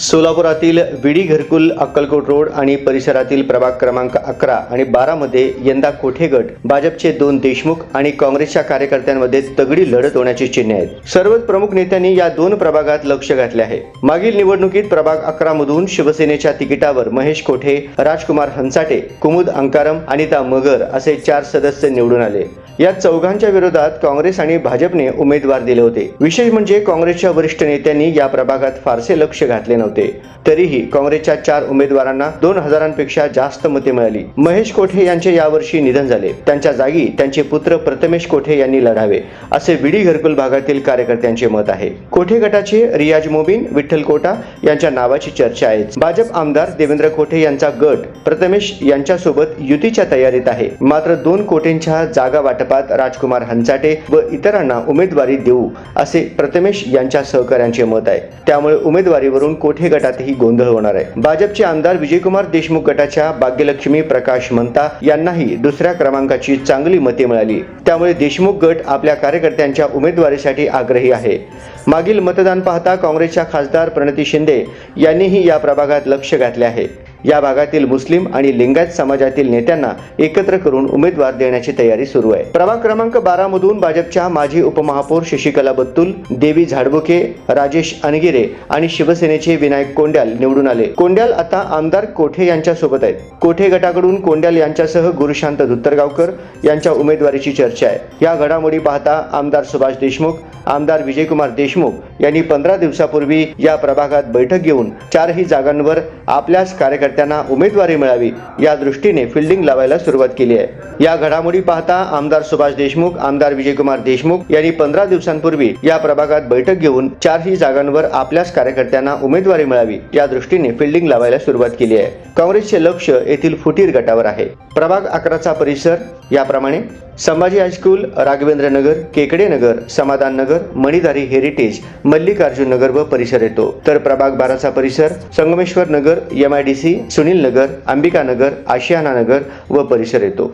सोलापुरातील विडी घरकुल अक्कलकोट रोड आणि परिसरातील प्रभाग क्रमांक अकरा आणि बारामध्ये यंदा कोठे गट भाजपचे दोन देशमुख आणि काँग्रेसच्या कार्यकर्त्यांमध्ये तगडी लढत होण्याची चिन्हे आहेत. सर्वच प्रमुख नेत्यांनी या दोन प्रभागात लक्ष घातले आहे. मागील निवडणुकीत प्रभाग अकरा मधून शिवसेनेच्या तिकिटावर महेश कोठे राजकुमार हंसाटे कुमुद अंकारम अनिता मगर असे चार सदस्य निवडून आले. या चौघांच्या विरोधात काँग्रेस आणि भाजपने उमेदवार दिले होते. विशेष म्हणजे काँग्रेसच्या वरिष्ठ नेत्यांनी या प्रभागात फारसे लक्ष घातले नव्हते. तरीही काँग्रेसच्या चार उमेदवारांना दोन हजारांपेक्षा जास्त मते मिळाली. महेश कोठे यांचे यावर्षी निधन झाले. त्यांच्या जागी त्यांचे पुत्र प्रथमेश कोठे यांनी लढावे असे विडी घरकुल भागातील कार्यकर्त्यांचे मत आहे. कोठे गटाचे रियाज मोबीन विठ्ठल कोटा यांच्या नावाची चर्चा आहे. भाजप आमदार देवेंद्र कोठे यांचा गट प्रथमेश यांच्यासोबत युतीच्या तयारीत आहे. मात्र दोन कोटेंच्या जागा वाटप भाजपात राजकुमार हंचाटे व इतरांना उमेदवारी देऊ असे प्रथमेश यांच्या सहकाऱ्यांचे मत आहे. त्यामुळे उमेदवारीवरून कोठे गटातही गोंधळ होणार आहे. भाजपचे आमदार विजयकुमार देशमुख गटाच्या भाग्यलक्ष्मी प्रकाश मंता यांनाही दुसऱ्या क्रमांकाची चांगली मते मिळाली. त्यामुळे देशमुख गट आपल्या कार्यकर्त्यांच्या उमेदवारीसाठी आग्रही आहे. मागील मतदान पाहता काँग्रेसच्या खासदार प्रणती शिंदे यांनीही या प्रभागात लक्ष घातले आहे. या भागातील मुस्लिम आणि लिंगायत समाजातील नेत्यांना एकत्र करून उमेदवार देण्याची तयारी सुरू आहे. प्रभाग क्रमांक बारा मधून भाजपच्या माजी उपमहापौर शशिकला बत्तुल देवी झाडबुके राजेश अनगिरे आणि शिवसेनेचे विनायक कोंड्याल निवडून आले. कोंड्याल आता आमदार कोठे यांच्या सोबत आहेत? कोठे गटाकडून कोंड्याल यांच्यासह गुरुशांत धुत्तरगावकर यांच्या उमेदवारीची चर्चा आहे? या घडामोडी पाहता आमदार सुभाष देशमुख आमदार विजयकुमार देशमुख यांनी पंधरा दिवसापूर्वी या प्रभागात बैठक घेऊन चारही जागांवर आपल्याच कार्यकर्त्यांना उमेदवारी मिळावी या दृष्टीने फिल्डिंग लावायला सुरुवात केली आहे. या घडामोडी पाहता आमदार सुभाष देशमुख आमदार विजयकुमार देशमुख यांनी पंधरा दिवसांपूर्वी या प्रभागात बैठक घेऊन चारही जागांवर आपल्याच कार्यकर्त्यांना उमेदवारी मिळावी या दृष्टीने फिल्डिंग लावायला सुरुवात केली आहे. काँग्रेसचे लक्ष येथील फुटीर गटावर आहे. प्रभाग अकराचा परिसर याप्रमाणे Sambhaji high school Raghavendra Nagar Kekade Nagar Samadhan Nagar Manidhari heritage Mallikarjun Nagar व परिसर येतो. तर प्रभाग बाराचा परिसर Sangameshwar Nagar M I D C Sunil Nagar Ambika Nagar Ashiyana Nagar व परिसर येतो.